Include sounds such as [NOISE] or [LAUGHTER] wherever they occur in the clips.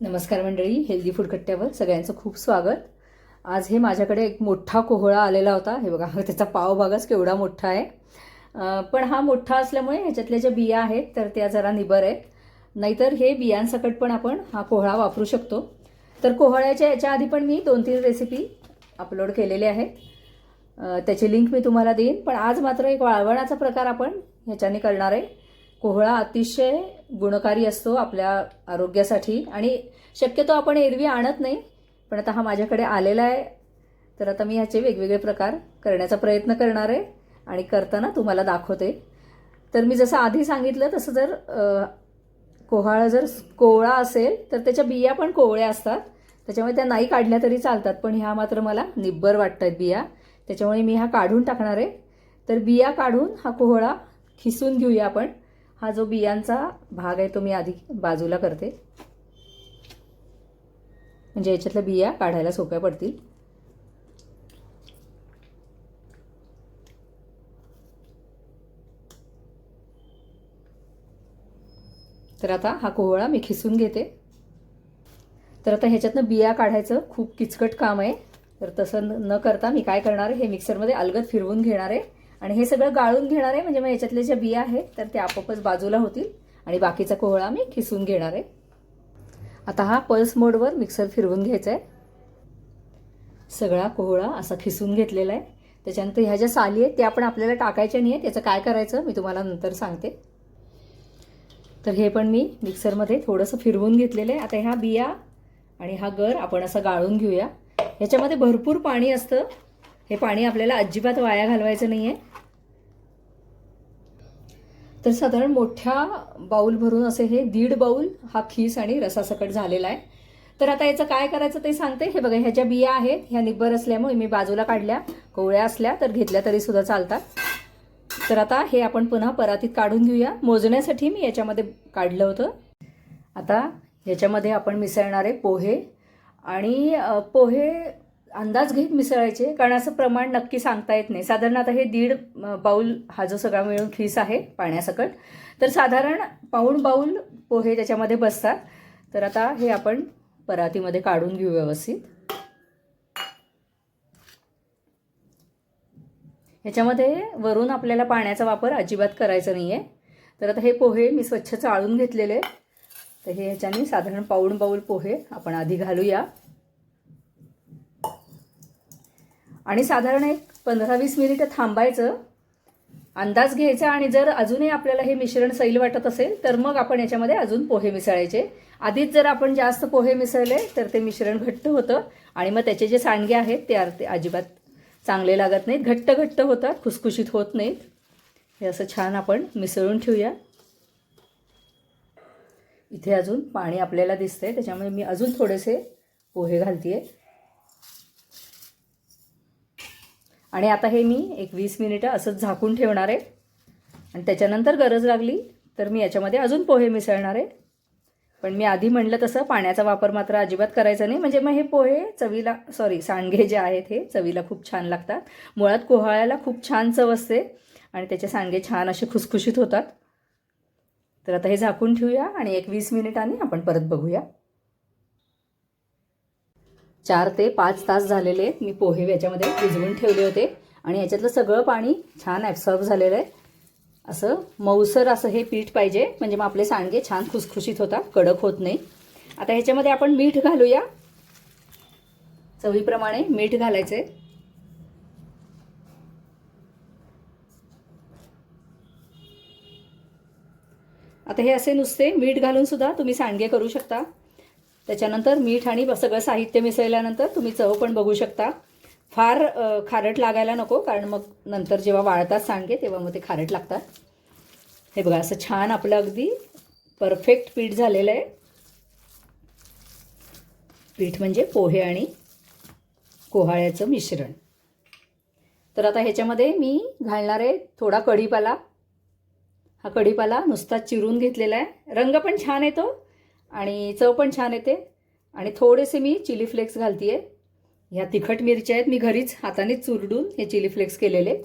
नमस्कार मंडळी healthy food कट्ट्यावर सगळ्यांचं खूप स्वागत. आज हे माझ्याकडे एक मोठा कोहळा आलेला होता. हे बघा [LAUGHS] त्याचा पावभागच केवढा मोठा आहे. पण हा मोठा असल्यामुळे ह्याच्यातल्या ज्या बिया आहेत तर त्या जरा निबर आहेत. नाहीतर हे बियांसकट पण आपण हा कोहळा वापरू शकतो. तर कोहळ्याच्या याच्या आधी पण मी दोन तीन रेसिपी अपलोड केलेले आहेत. त्याची लिंक मी तुम्हाला देईन. पण आज मात्र एक वाळवणाचा प्रकार आपण ह्याच्याने करणार आहे. कोहळा अतिशय गुणकारी असतो आपल्या आरोग्यासाठी. आणि शक्यतो आपण एरवी आणत नाही पण आता हा माझ्याकडे आलेला आहे. तर आता मी ह्याचे वेगवेगळे प्रकार करण्याचा प्रयत्न करणार आहे आणि करताना तुम्हाला दाखवते. तर मी जसं आधी सांगितलं तसं जर कोहाळा जर कोवळा असेल तर त्याच्या बिया पण कोवळ्या असतात. त्याच्यामुळे त्या नाही काढल्या तरी चालतात पण ह्या मात्र मला निब्बर वाटत आहेत बिया. त्याच्यामुळे मी हा काढून टाकणार आहे. तर बिया काढून हा कोहळा खिसून घेऊया आपण. हा जो बियांचा भाग आहे तो मी आधी बाजूला करते. म्हणजे याच्यातल्या बिया काढायला सोप्या पडतील. तर आता हा कोहळा मी खिसून घेते. तर आता ह्याच्यातनं बिया काढायचं खूप किचकट काम आहे. तर तसं न न करता मी काय करणार आहे? हे मिक्सरमध्ये अलगद फिरवून घेणार आहे. आणि हे सगळं गाळून घेणार आहे म्हणजे मग याच्यातले ज्या बिया आहेत तर त्या आपोआपच बाजूला होतील. आणि बाकीचा कोहळा मी खिसून घेणार आहे. आता हा पल्स मोडवर मिक्सर फिरवून घ्यायचा आहे. सगळा कोहळा असा खिसून घेतलेला आहे. त्याच्यानंतर ह्या ज्या साली आहेत त्या पण आपल्याला टाकायच्या नाही आहेत त्याचं काय करायचं मी तुम्हाला नंतर सांगते. तर हे पण मी मिक्सरमध्ये थोडंसं फिरवून घेतलेलं आहे. आता ह्या बिया आणि हा गर आपण असा गाळून घेऊया. ह्याच्यामध्ये भरपूर पाणी असतं. हे पाणी आपल्याला अजिबात वाया घालवायचं नाही आहे तर साधारण मोठ्या बाऊल भरून असे हे दीड बाऊल हा खीस आणि रसासकट झालेला आहे. तर आता याचं काय करायचं ते सांगते. हे बघा ह्या ज्या बिया आहेत ह्या निब्बर असल्यामुळे मी बाजूला काढल्या. कोवळ्या असल्या तर घेतल्या तरी सुद्धा चालतात. तर आता हे आपण पुन्हा परातीत काढून घेऊया. मोजण्यासाठी मी याच्यामध्ये काढलं होतं. आता याच्यामध्ये आपण मिसळणारे पोहे आणि पोहे अंदाज घेत मिसळायचे कारण असं प्रमाण नक्की सांगता येत नाही. साधारण आता हे दीड बाऊल हा जो सगळा मिळून खीस आहे पाण्यासकट तर साधारण पाऊण बाऊल पोहे त्याच्यामध्ये बसतात. तर आता हे आपण परातीमध्ये काढून घेऊ व्यवस्थित. ह्याच्यामध्ये वरून आपल्याला पाण्याचा वापर अजिबात करायचा नाही आहे तर आता हे पोहे मी स्वच्छ चाळून घेतलेले. तर हे ह्याच्याने साधारण पाऊण बाऊल पोहे आपण आधी घालूया. आणि साधारण एक पंधरा वीस मिनिटं थांबायचं अंदाज घ्यायचा आणि जर अजूनही आपल्याला हे मिश्रण सैल वाटत असेल तर मग आपण याच्यामध्ये अजून पोहे मिसळायचे. आधीच जर आपण जास्त पोहे मिसळले तर ते मिश्रण घट्ट होतं आणि मग त्याचे जे सांडगे आहेत ते अर्थ ते अजिबात चांगले लागत नाहीत घट्ट घट्ट होतात खुसखुशीत होत नाहीत. हे असं छान आपण मिसळून ठेवूया. इथे अजून पाणी आपल्याला दिसतंय त्याच्यामुळे मी अजून थोडेसे पोहे घालते आहे आणि आता हे मी एक वीस मिनिटं असंच झाकून ठेवणार आहे. आणि त्याच्यानंतर गरज लागली तर मी याच्यामध्ये अजून पोहे मिसळणार आहे. पण मी आधी म्हटलं तसं पाण्याचा वापर मात्र अजिबात करायचा नाही. म्हणजे मग हे पोहे चवीला सॉरी सांडगे जे आहेत हे चवीला खूप छान लागतात. मुळात कोहाळ्याला खूप छान चव असते आणि त्याचे सांडगे छान असे खुसखुशीत होतात. तर आता हे झाकून ठेवूया आणि एक वीस मिनिटांनी आपण परत बघूया. चार ते पाच तास झालेले आहेत. मी पोहे याच्यामध्ये भिजवून ठेवले होते. आणि याच्यातलं सगळं पाणी छान ॲब्सॉर्ब झालेलं आहे. असं मऊसर असं हे पीठ पाहिजे. म्हणजे मग आपले सांडगे छान खुसखुशीत होतात कडक होत नाही. आता ह्याच्यामध्ये आपण मीठ घालूया. चवीप्रमाणे मीठ घालायचे आता हे असे नुसते मीठ घालून सुद्धा तुम्ही सांडगे करू शकता. त्याच्यानंतर मीठ आणि सगळं साहित्य मिसळल्यानंतर तुम्ही चव पण बघू शकता. फार खारट लागायला नको कारण मग नंतर जेव्हा वाळतात सांडगे तेव्हा मग ते खारट लागतात. हे बघा असं छान आपलं अगदी परफेक्ट पीठ झालेलं आहे. पीठ म्हणजे पोहे आणि कोहाळ्याचं मिश्रण. तर आता ह्याच्यामध्ये मी घालणार आहे थोडा कढीपाला. हा कढीपाला नुसता चिरून घेतलेला आहे. रंग पण छान येतो. आणि चव पण छान येते. आणि थोडेसे मी चिली फ्लेक्स घालते आहे ह्या तिखट मिरच्या आहेत. मी घरीच हातानेच चुरडून हे चिली फ्लेक्स केलेले आहेत.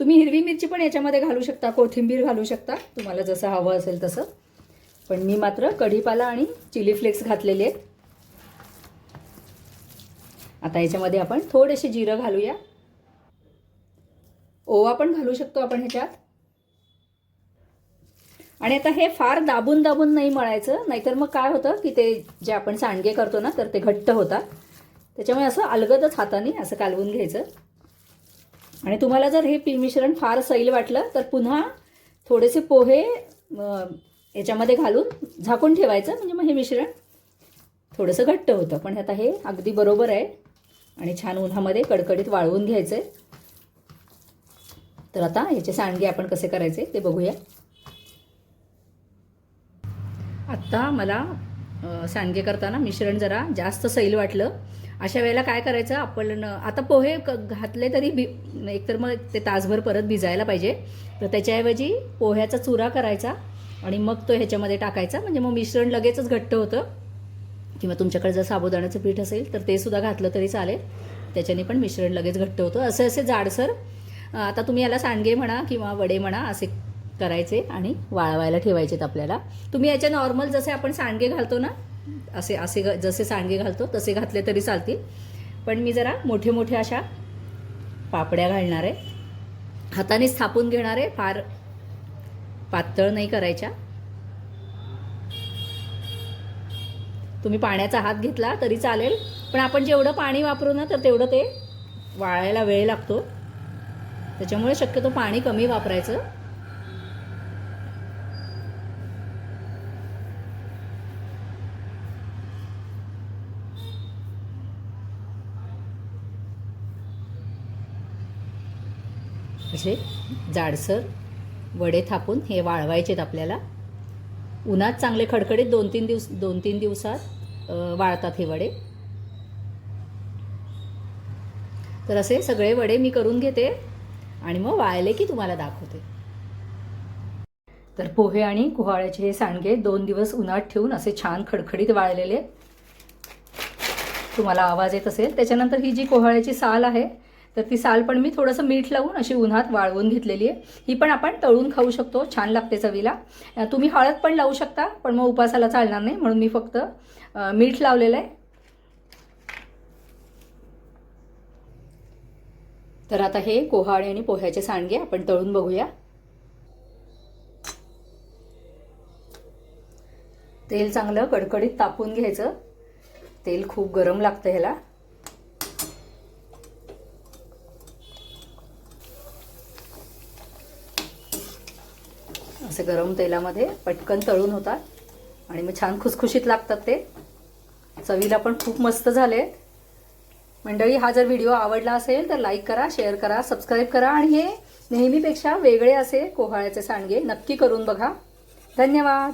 तुम्ही हिरवी मिरची पण याच्यामध्ये घालू शकता कोथिंबीर घालू शकता. तुम्हाला जसं हवं असेल तसं. पण मी मात्र कढीपाला आणि चिली फ्लेक्स घातलेले आहेत. आता याच्यामध्ये आपण थोडेसे जिरं घालूया. ओवा पण घालू शकतो आपण ह्याच्यात. आणि आता हे फार दाबून दाबून नाही मळायचं नाहीतर मग काय होतं की ते जे आपण सांडगे करतो ना तर ते घट्ट होतात. त्याच्यामुळे असं अलगदच हाताने असं कालवून घ्यायचं. आणि तुम्हाला जर हे मिश्रण फार सैल वाटलं तर पुन्हा थोडेसे पोहे याच्यामध्ये घालून झाकून ठेवायचं. म्हणजे मग हे मिश्रण थोडंसं घट्ट होतं. पण आता हे अगदी बरोबर आहे. आणि छान उन्हामध्ये कडकडीत वाळवून घ्यायचं आहे तर आता ह्याचे सांडगे आपण कसे करायचे ते बघूया. आत्ता मला सांडगे करताना मिश्रण जरा जास्त सैल वाटलं. अशा वेळेला काय करायचं आपण आता पोहे क घातले तरी भि एकतर मग ते तासभर परत भिजायला पाहिजे. तर त्याच्याऐवजी पोह्याचा चुरा करायचा आणि मग तो ह्याच्यामध्ये टाकायचा. म्हणजे मग मिश्रण लगेचच घट्ट होतं. किंवा तुमच्याकडे जर साबुदाण्याचं पीठ असेल तर ते सुद्धा घातलं तरी चालेल. त्याच्याने पण मिश्रण लगेच घट्ट होतं. असे असे जाडसर आता तुम्ही याला सांडगे म्हणा किंवा वडे म्हणा असे करायचे आणि वाळवायला ठेवायचेत आपल्याला. तुम्ही याच्या नॉर्मल जसे आपण सांडगे घालतो ना असे असे ग- जसे सांडगे घालतो तसे घातले तरी चालतील. पण मी जरा मोठे मोठे अशा पापड्या घालणार आहे. हाताने स्थापून घेणार आहे. फार पातळ नाही करायच्या. तुम्ही पाण्याचा हात घेतला तरी चालेल. पण आपण जेवढं पाणी वापरू ना तर तेवढं ते वाळायला वेळ लागतो. त्याच्यामुळे शक्यतो पाणी कमी वापरायचं. असे जाडसर वडे थापून हे वाळवायचेत आपल्याला. उन्हात चांगले खडखडीत दोन तीन दिवस दोन तीन दिवसात वाळतात हे वडे. तर असे सगळे वडे मी करून घेते आणि मग वाळले की तुम्हाला दाखवते. तर पोहे आणि कुहाळ्याचे हे सांडगे दोन दिवस उन्हात ठेवून असे छान खडखडीत वाळलेले तुम्हाला आवाज येत असेल. त्याच्यानंतर ही जी कोहाळ्याची साल आहे तर ती साल पण मी थोडंसं मीठ लावून अशी उन्हात वाळवून घेतलेली आहे. ही पण आपण तळून खाऊ शकतो छान लागते चवीला. तुम्ही हळद पण लावू शकता पण मग उपासाला चालणार नाही म्हणून मी फक्त मीठ लावलेलं आहे. तर आता हे कोहाळे आणि पोह्याचे सांडगे आपण तळून बघूया. तेल चांगलं कडकडीत तापून घ्यायचं. तेल खूप गरम लागतं ह्याला. असे गरम तेलामध्ये पटकन तळून होतात. आणि मग छान खुसखुशीत लागतात ते. चवीला पण खूप मस्त झाले. मंडळी हा जर व्हिडिओ आवडला असेल तर लाईक करा शेअर करा सबस्क्राईब करा आणि हे नेहमीपेक्षा वेगळे असे कोहाळ्याचे सांडगे नक्की करून बघा. धन्यवाद.